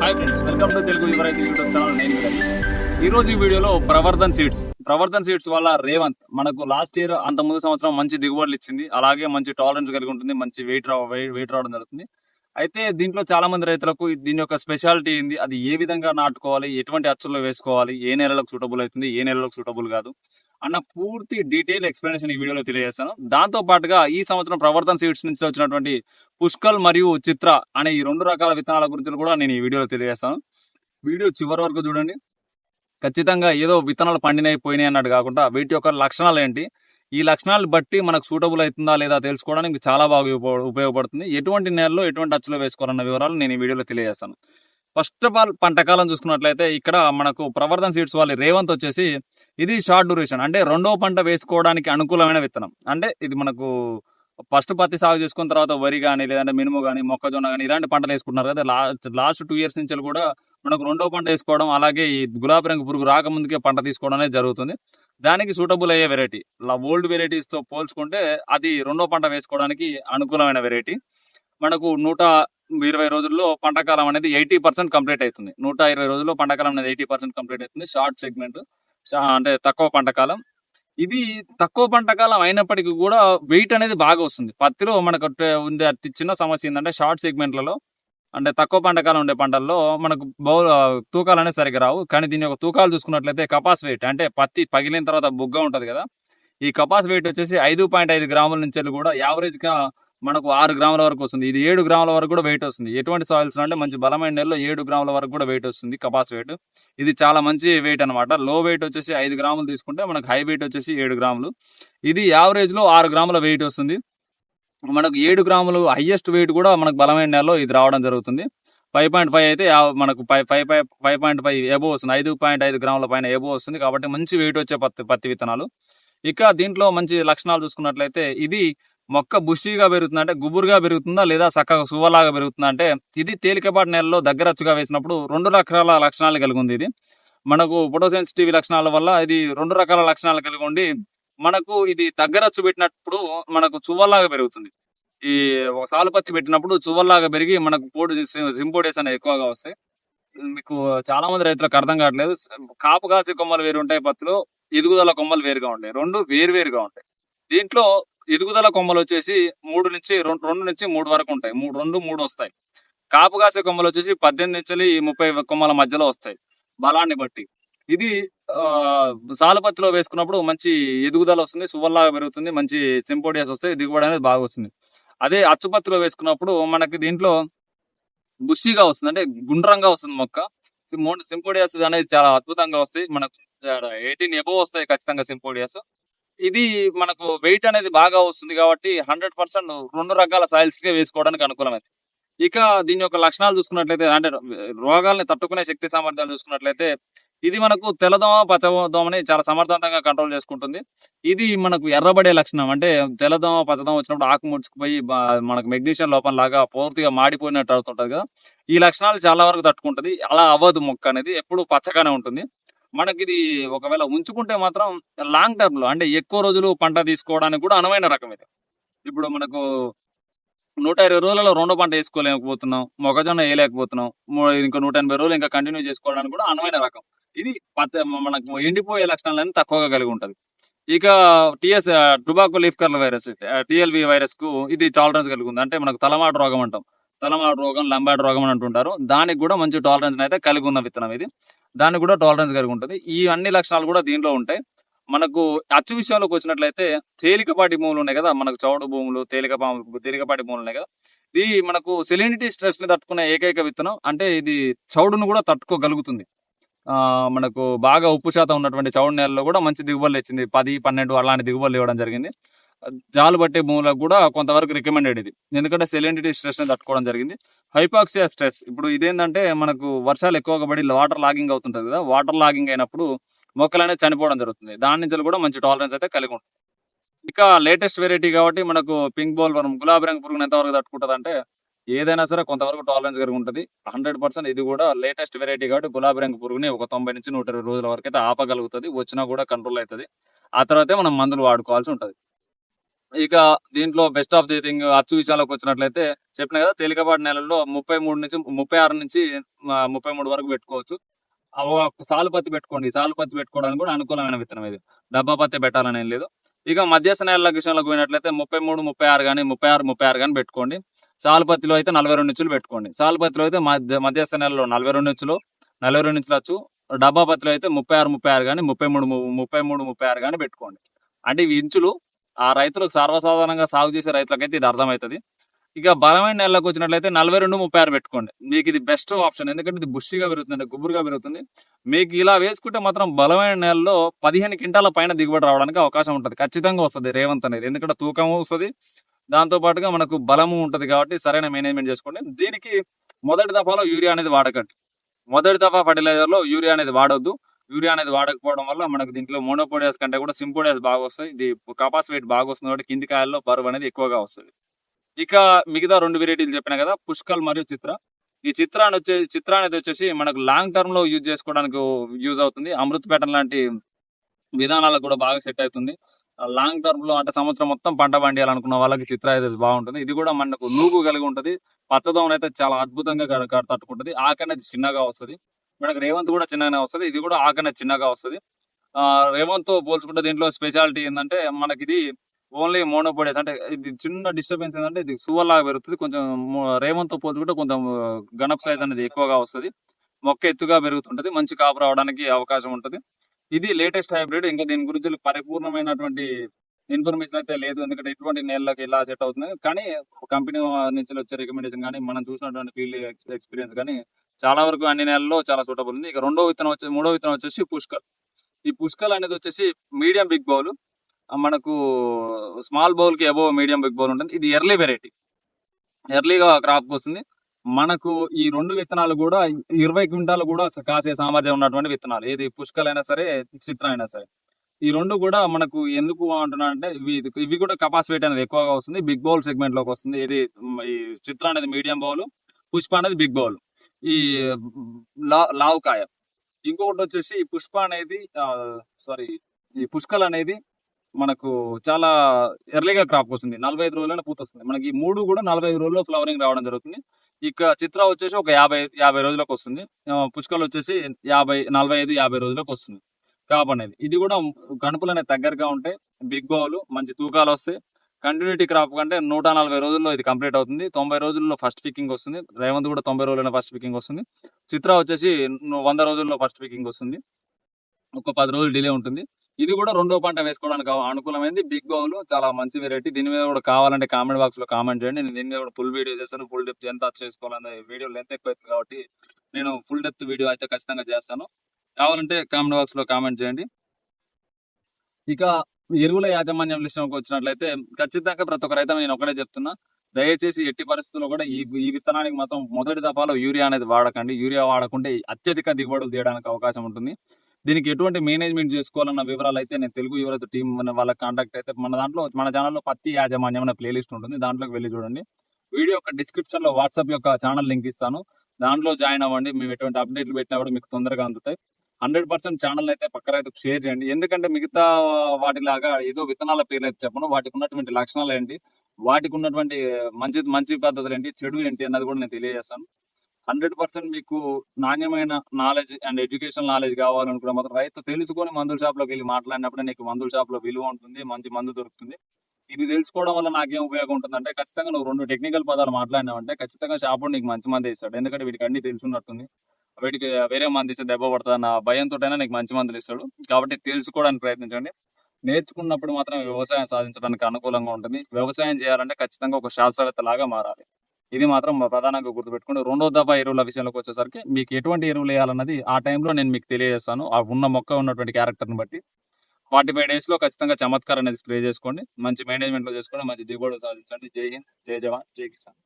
Hi friends welcome to Telugu యువరైతే YouTube channel నేను ఈ రోజు ఈ వీడియోలో ప్రవర్ధన్ సీడ్స్ ప్రవర్ధన్ సీడ్స్ వల్ల రేవంత్ మనకు లాస్ట్ ఇయర్ అంత ముందు సంవత్సరం మంచి దిగుబడులు ఇచ్చింది. అలాగే మంచి టాలరెన్స్ కలిగి ఉంటుంది మంచి వెయిట్ రా వెయిట్ రావడం జరుగుతుంది. అయితే దీంట్లో చాలా మంది రైతులకు దీని యొక్క స్పెషాలిటీ ఏంది? అది ఏ విధంగా నాటుకోవాలి? ఎటువంటి అచ్చుల్లో వేసుకోవాలి? ఏ నెలలకు సూటబుల్ అవుతుంది? ఏ నెలలకు సూటబుల్ కాదు? అన్న పూర్తి డీటెయిల్ ఎక్స్ప్లెనేషన్ ఈ వీడియోలో తెలియజేస్తాను. దాంతో పాటుగా ఈ సంవత్సరం ప్రవర్తన్ సీడ్స్ నుంచి వచ్చినటువంటి పుష్కల్ మరియు చిత్ర అనే ఈ రెండు రకాల విత్తనాల గురించి కూడా నేను ఈ వీడియోలో తెలియజేస్తాను. వీడియో చివరి వరకు చూడండి. ఖచ్చితంగా ఏదో విత్తనాలు పండినాయి పోయినాయి అన్నట్టు కాకుండా వీటి యొక్క లక్షణాలు ఏంటి? ఈ లక్షణాలు బట్టి మనకు సూటబుల్ అవుతుందా లేదా తెలుసుకోవడానికి చాలా బాగా ఉపయోగపడుతుంది. ఎటువంటి నేలలో ఎటువంటి అచ్చులో వేసుకోవాలన్న వివరాలు నేను ఈ వీడియోలో తెలియజేస్తాను. ఫస్ట్ ఆఫ్ ఆల్ పంటకాలం చూసుకున్నట్లయితే ఇక్కడ మనకు ప్రవర్ధన్ సీడ్స్ వాళ్ళ రేవంత్ వచ్చేసి ఇది షార్ట్ డ్యూరేషన్. అంటే రెండో పంట వేసుకోవడానికి అనుకూలమైన విత్తనం. అంటే ఇది మనకు ఫస్ట్ పత్తి సాగు చేసుకున్న తర్వాత వరి కానీ లేదంటే మినుము కానీ మొక్కజొన్న కానీ ఇలాంటి పంటలు వేసుకుంటున్నారు కదా. లాస్ట్ లాస్ట్ టూ ఇయర్స్ నుంచి కూడా మనకు రెండో పంట వేసుకోవడం అలాగే ఈ గులాబీ రంగు పురుగు రాకముందుకే పంట తీసుకోవడం అనేది జరుగుతుంది. దానికి సూటబుల్ అయ్యే వెరైటీ ఓల్డ్ వెరైటీస్తో పోల్చుకుంటే అది రెండో పంట వేసుకోవడానికి అనుకూలమైన వెరైటీ మనకు నూట ఇరవై రోజుల్లో పంటకాలం అనేది ఎయిటీ పర్సెంట్ కంప్లీట్ అవుతుంది. నూట ఇరవై రోజుల్లో పంటకాలం అనేది ఎయిటీ పర్సెంట్ కంప్లీట్ అవుతుంది. షార్ట్ సెగ్మెంట్ అంటే తక్కువ పంటకాలం ఇది తక్కువ పంట కాలం అయినప్పటికీ కూడా వెయిట్ అనేది బాగా వస్తుంది. పత్తిలో మనకు ఉండే అతి చిన్న సమస్య ఏంటంటే షార్ట్ సెగ్మెంట్లలో అంటే తక్కువ పంటకాలం ఉండే పంటల్లో మనకు బౌ తూకాలు అనేది సరిగ్గా రావు. కానీ దీని యొక్క తూకాలు చూసుకున్నట్లయితే కపాస్ వెయిట్ అంటే పత్తి పగిలిన తర్వాత బుగ్గ ఉంటుంది కదా. ఈ కపాస్ వెయిట్ వచ్చేసి ఐదు పాయింట్ ఐదు గ్రాముల నుంచి వెళ్ళి కూడా యావరేజ్గా మనకు ఆరు గ్రాముల వరకు వస్తుంది. ఇది ఏడు గ్రాముల వరకు కూడా వెయిట్ వస్తుంది. ఎటువంటి సాయిల్స్ అంటే మంచి బలమైన నెలలో ఏడు గ్రాముల వరకు కూడా వెయిట్ వస్తుంది. కపాస్ వెయిట్ ఇది చాలా మంచి వెయిట్ అన్నమాట. లో వెయిట్ వచ్చేసి ఐదు గ్రాములు తీసుకుంటే మనకు హై వెయిట్ వచ్చేసి ఏడు గ్రాములు. ఇది యావరేజ్లో ఆరు గ్రాముల వెయిట్ వస్తుంది. మనకు ఏడు గ్రాములు హైయెస్ట్ వెయిట్ కూడా మనకు బలమైన నెలలో ఇది రావడం జరుగుతుంది. ఫైవ్ పాయింట్ ఫైవ్ అయితే మనకు five five five five point five above వస్తుంది. ఐదు పాయింట్ ఐదు గ్రాముల పైన ఎబో వస్తుంది. కాబట్టి మంచి వెయిట్ వచ్చే పత్తి పత్తి విత్తనాలు. ఇక దీంట్లో మంచి లక్షణాలు చూసుకున్నట్లయితే ఇది మొక్క బుషీగా పెరుగుతుందా అంటే గుబురుగా పెరుగుతుందా లేదా చక్కగా సువ్వలాగా పెరుగుతుందా అంటే ఇది తేలికపాటి నెలలో దగ్గరచ్చుగా వేసినప్పుడు రెండు రకాల లక్షణాలు కలిగి ఉంది ఇది. మనకు ఫోటోసెన్సిటివ్ లక్షణాల వల్ల ఇది రెండు రకాల లక్షణాలు కలిగి ఉండి మనకు ఇది దగ్గరచ్చు పెట్టినప్పుడు మనకు చువ్వలాగా పెరుగుతుంది. ఈ ఒక సాలుపత్తి పెట్టినప్పుడు చువ్వల్లాగా పెరిగి మనకు పోటు సింపోడేస్ అనేవి ఎక్కువగా వస్తాయి. మీకు చాలా మంది రైతులకు అర్థం కావట్లేదు. కాపు కాసే కొమ్మలు వేరు ఉంటాయి పత్తిలో ఎదుగుదల కొమ్మలు వేరుగా ఉంటాయి. రెండు వేరు వేరుగా ఉంటాయి. దీంట్లో ఎదుగుదల కొమ్మలు వచ్చేసి మూడు నుంచి రెండు రెండు నుంచి మూడు వరకు ఉంటాయి. మూడు రెండు మూడు వస్తాయి. కాపు కాసే కొమ్మలు వచ్చేసి పద్దెనిమిది నుంచి ముప్పై కొమ్మల మధ్యలో వస్తాయి. బలాన్ని బట్టి. ఇది సాలపత్తిలో సాలుపత్తిలో వేసుకున్నప్పుడు మంచి ఎదుగుదల వస్తుంది సువల్లాగా పెరుగుతుంది మంచి సింపోడియాస్ వస్తాయి దిగుబడి అనేది బాగా వస్తుంది. అదే అచ్చుపత్తిలో వేసుకున్నప్పుడు మనకి దీంట్లో బుషిగా వస్తుంది. అంటే గుండ్రంగా వస్తుంది మొక్క. సింపోడియాస్ అనేది చాలా అద్భుతంగా వస్తాయి. మనకు ఎయిటీన్ ఎబో వస్తాయి ఖచ్చితంగా సింపోడియాస్. ఇది మనకు వెయిట్ అనేది బాగా వస్తుంది కాబట్టి హండ్రెడ్ పర్సెంట్ రెండు రకాల సాయిల్స్కి వేసుకోవడానికి అనుకూలమైంది. ఇక దీని యొక్క లక్షణాలు చూసుకున్నట్లయితే అంటే రోగాల్ని తట్టుకునే శక్తి సామర్థ్యాలు చూసుకున్నట్లయితే ఇది మనకు తెల్లదోమ పచ్చదోమని చాలా సమర్థవంతంగా కంట్రోల్ చేసుకుంటుంది. ఇది మనకు ఎర్రబడే లక్షణం అంటే తెల్లదోమ పచ్చదోమ వచ్చినప్పుడు ఆకు ముడుచుకుపోయి మనకు మెగ్నీషియం లోపం లాగా పూర్తిగా మాడిపోయినట్టు అవుతుంటుంది కదా. ఈ లక్షణాలు చాలా వరకు తట్టుకుంటది. అలా అవ్వదు మొక్క అనేది ఎప్పుడు పచ్చగానే ఉంటుంది. మనకి ఇది ఒకవేళ ఉంచుకుంటే మాత్రం లాంగ్ టర్మ్లో అంటే ఎక్కువ రోజులు పంట తీసుకోవడానికి కూడా అనువైన రకం ఇది ఇప్పుడు మనకు నూట ఇరవై రోజులలో రెండో పంట వేసుకోలేకపోతున్నాం మొక్కజొన్న వేయలేకపోతున్నాం ఇంకా నూట ఎనభై రోజులు ఇంకా కంటిన్యూ చేసుకోవడానికి కూడా అనువైన రకం ఇది పచ్చ మనకు ఎండిపోయే లక్షణాలను తక్కువగా కలిగి ఉంటుంది ఇక TS tobacco leaf curl virus TLV వైరస్కు ఇది టాలరెన్స్ కలిగి ఉంది అంటే మనకు తలమాటు రోగం అంటాం తలమాటు రోగం లంబాడ్ రోగం అని అంటుంటారు. దానికి కూడా మంచి టాలరెన్స్ అయితే కలిగి ఉన్న విత్తనం ఇది. దానికి కూడా టాలరెన్స్ కలిగి ఉంటుంది. ఈ అన్ని లక్షణాలు కూడా దీనిలో ఉంటాయి. మనకు అచ్చు విషయంలోకి వచ్చినట్లయితే తేలికపాటి భూములు ఉన్నాయి కదా. మనకు చౌడు భూములు తేలిక తేలికపాటి భూములు ఉన్నాయి కదా. ఇది మనకు సెలినిటీ స్ట్రెస్ని తట్టుకునే ఏకైక విత్తనం. అంటే ఇది చౌడును కూడా తట్టుకోగలుగుతుంది. ఆ మనకు బాగా ఉప్పు శాతం ఉన్నటువంటి చౌడు నేలలో కూడా మంచి దిగుబడులు ఇచ్చింది. పది పన్నెండు అలాంటి దిగుబడులు ఇవ్వడం జరిగింది. జాలు పట్టే భూములకు కూడా కొంతవరకు రికమెండెడ్ ఇది. ఎందుకంటే సెలినిటీ స్ట్రెస్ని తట్టుకోవడం జరిగింది. హైపాక్సియా స్ట్రెస్ ఇప్పుడు ఇదేంటంటే మనకు వర్షాలు ఎక్కువగా పడి వాటర్ లాగింగ్ అవుతుంటుంది కదా వాటర్ లాగింగ్ అయినప్పుడు మొక్కలు అనేది చనిపోవడం జరుగుతుంది. దాని నుంచి కూడా మంచి టాలరెన్స్ అయితే కలిగి ఉంటుంది. ఇంకా లేటెస్ట్ వెరైటీ కాబట్టి మనకు పింక్ బోల్ వరం గులాబీ రంగు పురుగును ఎంతవరకు తట్టుకుంటుంది అంటే ఏదైనా సరే కొంతవరకు టాలరెన్స్ కలిగి ఉంటుంది. హండ్రెడ్ పర్సెంట్ ఇది కూడా లేటెస్ట్ వెరైటీ కాబట్టి గులాబీ రంగు పురుగుని ఒక తొంభై నుంచి నూట ఇరవై రోజుల వరకు అయితే ఆపగలుగుతుంది. వచ్చినా కూడా కంట్రోల్ అవుతుంది. ఆ తర్వాతే మనం మందులు వాడుకోవాల్సి ఉంటుంది. ఇక దీంట్లో బెస్ట్ ఆఫ్ ది థింగ్ అచ్చు విషయాలకు వచ్చినట్లయితే చెప్పిన కదా తేలికపాటి నెలల్లో ముప్పై మూడు నుంచి ముప్పై ఆరు నుంచి ముప్పై మూడు వరకు పెట్టుకోవచ్చు. ఆ, సాలు పత్తి పెట్టుకోండి. సాలు పత్తి పెట్టుకోవడానికి కూడా అనుకూలమైన విత్తనం ఇది. డబ్బా పత్తి పెట్టాలని ఏం లేదు. ఇక మధ్యస్థ నెలల విషయంలోకి పోయినట్లయితే ముప్పై మూడు ముప్పై ఆరు కానీ ముప్పై ఆరు ముప్పై ఆరు కానీ పెట్టుకోండి. సాలుపత్తిలో అయితే నలభై రెండు ఇంచులు పెట్టుకోండి. సాలుపత్తిలో అయితే మధ్య మధ్యస్థ నెలలో నలభై రెండు ఇంచులు నలభై రెండు ఇంచులు వచ్చు డబ్బా పత్తిలో అయితే ముప్పై ఆరు ముప్పై ఆరు కానీ ముప్పై మూడు ముప్పై మూడు ముప్పై ఆరు కానీ పెట్టుకోండి. అంటే ఇవి ఇంచులు ఆ రైతులకు సర్వసాధారణంగా సాగు చేసే రైతులకైతే ఇది అర్థమవుతుంది. ఇక బలమైన నెలలకు వచ్చినట్లయితే నలభై రెండు ముప్పై ఆరు పెట్టుకోండి. మీకు ఇది బెస్ట్ ఆప్షన్ ఎందుకంటే ఇది బుష్టిగా పెరుగుతుంది గుబురుగా పెరుగుతుంది. మీకు ఇలా వేసుకుంటే మాత్రం బలమైన నెలలో పదిహేను క్వింటాల పైన దిగుబడి రావడానికి అవకాశం ఉంటుంది. ఖచ్చితంగా వస్తుంది రేవంత్ అనేది. ఎందుకంటే తూకము వస్తుంది. దాంతో పాటుగా మనకు బలము ఉంటుంది కాబట్టి సరైన మేనేజ్మెంట్ చేసుకోండి. దీనికి మొదటి దఫాలో యూరియా అనేది వాడకండి. మొదటి దఫా ఫర్టిలైజర్లో యూరియా అనేది వాడొద్దు. యూరియా అనేది వాడకపోవడం వల్ల మనకు దీంట్లో మోనోపోడియాస్ కంటే కూడా సింపోడియాస్ బాగా వస్తాయి. ఇది కపాస్ వెయిట్ బాగా వస్తుంది కాబట్టి కింది కాయల్లో బరువు అనేది ఎక్కువగా వస్తుంది. ఇక మిగతా రెండు వెరైటీలు చెప్పిన కదా పుష్కల్ మరియు చిత్ర. ఈ చిత్రాన్ని వచ్చే చిత్ర అనేది వచ్చేసి మనకు లాంగ్ టర్మ్లో యూజ్ చేసుకోవడానికి యూజ్ అవుతుంది. అమృత్ ప్యాటర్న్ లాంటి విధానాలకు కూడా బాగా సెట్ అవుతుంది. లాంగ్ టర్మ్లో అంటే సంవత్సరం మొత్తం పంట పండియాలనుకున్న వాళ్ళకి చిత్ర అయితే బాగుంటుంది. ఇది కూడా మనకు నూగు కలిగి ఉంటుంది. పచ్చదనం అయితే చాలా అద్భుతంగా తట్టుకుంటుంది. ఆకనేది చిన్నగా వస్తది. మనకు రేవంత్ కూడా చిన్నగానే వస్తుంది. ఇది కూడా ఆకనే చిన్నగా వస్తది. రేవంత్ పోల్చుకుంటే దీంట్లో స్పెషాలిటీ ఏంటంటే మనకి ఇది ఓన్లీ మోనోపోడియస్ అంటే ఇది చిన్న డిస్టర్బెన్స్ ఏంటంటే ఇది సువర్ లాగా పెరుగుతుంది. కొంచెం మో- రేవంత్ పోల్చుకుంటే కొంచెం గణప్ సైజ్ అనేది ఎక్కువగా వస్తది. మొక్క ఎత్తుగా పెరుగుతుంటది. మంచి కాపు రావడానికి అవకాశం ఉంటుంది. ఇది లేటెస్ట్ హైబ్రిడ్. ఇంకా దీని గురించి పరిపూర్ణమైనటువంటి ఇన్ఫర్మేషన్ అయితే లేదు. ఎందుకంటే ఇటువంటి నేలకి ఎలా సెట్ అవుతుంది. కానీ కంపెనీ నుంచి వచ్చే రికమెండేషన్ కానీ మనం చూసినటువంటి ఫీల్డ్ ఎక్స్పీరియన్స్ కానీ చాలా వరకు అన్ని నెలల్లో చాలా సూటబుల్ ఉంది. ఇక రెండో విత్తనం వచ్చే మూడో విత్తనం వచ్చేసి పుష్కల్. ఈ పుష్కల్ అనేది వచ్చేసి మీడియం బిగ్ బౌల్ మనకు స్మాల్ బౌల్కి అబోవ్ మీడియం బిగ్ బౌల్ ఉంటుంది. ఇది ఎర్లీ వెరైటీ ఎర్లీగా క్రాప్ వస్తుంది. మనకు ఈ రెండు విత్తనాలు కూడా ఇరవై క్వింటాలు కూడా కాసే సామర్థ్యం ఉన్నటువంటి విత్తనాలు. ఏది పుష్కల్ అయినా సరే చిత్ర అయినా సరే. ఈ రెండు కూడా మనకు ఎందుకు అంటున్నా అంటే ఇవి ఇవి కూడా కెపాసిటీ అనేది ఎక్కువగా వస్తుంది. బిగ్ బౌల్ సెగ్మెంట్లోకి వస్తుంది. ఇది ఈ చిత్ర అనేది మీడియం బౌల్ పుష్ప అనేది బిగ్ బౌల్ ఈ లా- లావుకాయ. ఇంకొకటి వచ్చేసి పుష్ప అనేది సారీ ఈ పుష్కల్ అనేది మనకు చాలా ఎర్లీగా క్రాప్ వస్తుంది. నలభై ఐదు రోజుల్లో పూత వస్తుంది మనకి ఈ మూడు కూడా నలభై ఐదు రోజుల్లో ఫ్లవరింగ్ రావడం జరుగుతుంది. ఇక చిత్ర వచ్చేసి ఒక యాభై యాభై రోజులకు వస్తుంది. పుష్కలు వచ్చేసి యాభై నలభై ఐదు యాభై రోజులకు వస్తుంది. క్రాప్ అనేది. ఇది కూడా గణపులు అనేది దగ్గరగా ఉంటాయి బిగ్ బౌల్ మంచి తూకాలు వస్తాయి. కంటిన్యూటీ క్రాప్ కంటే నూట నలభై రోజుల్లో ఇది కంప్లీట్ అవుతుంది. తొంభై రోజుల్లో ఫస్ట్ పికింగ్ వస్తుంది. రేవంత్ కూడా తొంభై రోజుల్లో ఫస్ట్ పికింగ్ వస్తుంది. చిత్ర వచ్చేసి వంద రోజుల్లో ఫస్ట్ పికింగ్ వస్తుంది. ఒక పది రోజులు డిలే ఉంటుంది. ఇది కూడా రెండో పంట వేసుకోవడానికి అనుకూలమైంది. బిగ్ బౌల్ చాలా మంచి వెరైటీ. దీని మీద కూడా కావాలంటే కామెంట్ బాక్స్లో కామెంట్ చేయండి. నేను దీని మీద కూడా ఫుల్ వీడియో చేస్తాను. ఫుల్ డెప్త్ ఎంత చేసుకోవాలనే వీడియో లెంత్ ఎక్కువ అవుతుంది కాబట్టి నేను ఫుల్ డెప్త్ వీడియో అయితే ఖచ్చితంగా చేస్తాను. కావాలంటే కామెంట్ బాక్స్లో కామెంట్ చేయండి. ఇక ఎరువుల యాజమాన్యం విషయంకి వచ్చినట్లయితే ఖచ్చితంగా ప్రతి ఒక్క రైతు నేను ఒకటే చెప్తున్నా. దయచేసి ఎట్టి పరిస్థితుల్లో కూడా ఈ ఈ విత్తనానికి మాత్రం మొదటి దఫాలో యూరియా అనేది వాడకండి. యూరియా వాడకుంటే అత్యధిక దిగుబడులు తీయడానికి అవకాశం ఉంటుంది. దీనికి ఎటువంటి మేనేజ్మెంట్ చేసుకోవాలన్న వివరాలు అయితే నేను తెలుగు యువత టీం మన వాళ్ళ కాంటాక్ట్ అయితే మన దాంట్లో మన ఛానల్లో పత్తి యాజమాన్యం అనే ప్లేలిస్ట్ ఉంటుంది. దాంట్లోకి వెళ్ళి చూడండి. వీడియో యొక్క డిస్క్రిప్షన్లో వాట్సాప్ యొక్క ఛానల్ లింక్ ఇస్తాను. దాంట్లో జాయిన్ అవ్వండి. మేము ఎటువంటి అప్డేట్లు పెట్టినా కూడా మీకు తొందరగా అందుతాయి. హండ్రెడ్ పర్సెంట్ ఛానల్ అయితే పక్క రైతుకు షేర్ చేయండి. ఎందుకంటే మిగతా వాటిలాగా ఏదో విత్తనాల పేర్లు అయితే చెప్పను. వాటికి ఉన్నటువంటి లక్షణాలు ఏంటి? వాటికి ఉన్నటువంటి మంచి మంచి పద్ధతులు ఏంటి? చెడు ఏంటి అన్నది కూడా నేను తెలియజేస్తాను. హండ్రెడ్ పర్సెంట్ మీకు నాణ్యమైన నాలెడ్జ్ అండ్ ఎడ్యుకేషన్ నాలెడ్జ్ కావాలనుకున్న మాత్రం రైతు తెలుసుకొని మందుల షాప్లోకి వెళ్ళి మాట్లాడినప్పుడు నీకు మందుల షాప్లో విలువ ఉంటుంది మంచి మందు దొరుకుతుంది. ఇది తెలుసుకోవడం వల్ల నాకేం ఉపయోగం ఉంటుందంటే ఖచ్చితంగా నువ్వు రెండు టెక్నికల్ పదాలు మాట్లాడినావంటే ఖచ్చితంగా షాప్ నీకు మంచి మంది ఇస్తాడు. ఎందుకంటే వీటికి అన్ని తెలుసున్నట్టుంది. వీటికి వేరే మంది ఇస్తే దెబ్బ పడుతుంది అన్న భయంతోటైనా నీకు మంచి మందులు ఇస్తాడు. కాబట్టి తెలుసుకోవడానికి ప్రయత్నించండి. నేర్చుకున్నప్పుడు మాత్రం వ్యవసాయం సాధించడానికి అనుకూలంగా ఉంటుంది. వ్యవసాయం చేయాలంటే ఖచ్చితంగా ఒక శాస్త్రవేత్త లాగా మారాలి. ఇది మాత్రం ప్రధానంగా గుర్తుపెట్టుకోండి. రెండో దఫా ఎరువుల విషయంలోకి వచ్చేసరికి మీకు ఎటువంటి ఎరువులు వేయాలన్నది ఆ టైంలో నేను మీకు తెలియజేస్తాను. ఆ ఉన్న మొక్క ఉన్నటువంటి క్యారెక్టర్ని బట్టి. ఫార్టీ ఫైవ్ డేస్లో ఖచ్చితంగా చమత్కారం అనేది స్ప్రే చేసుకోండి. మంచి మేనేజ్మెంట్లో చేసుకోండి. మంచి దిగుబడి సాధించండి. జై హింద్. జై జవాన్. జై కిసాన్.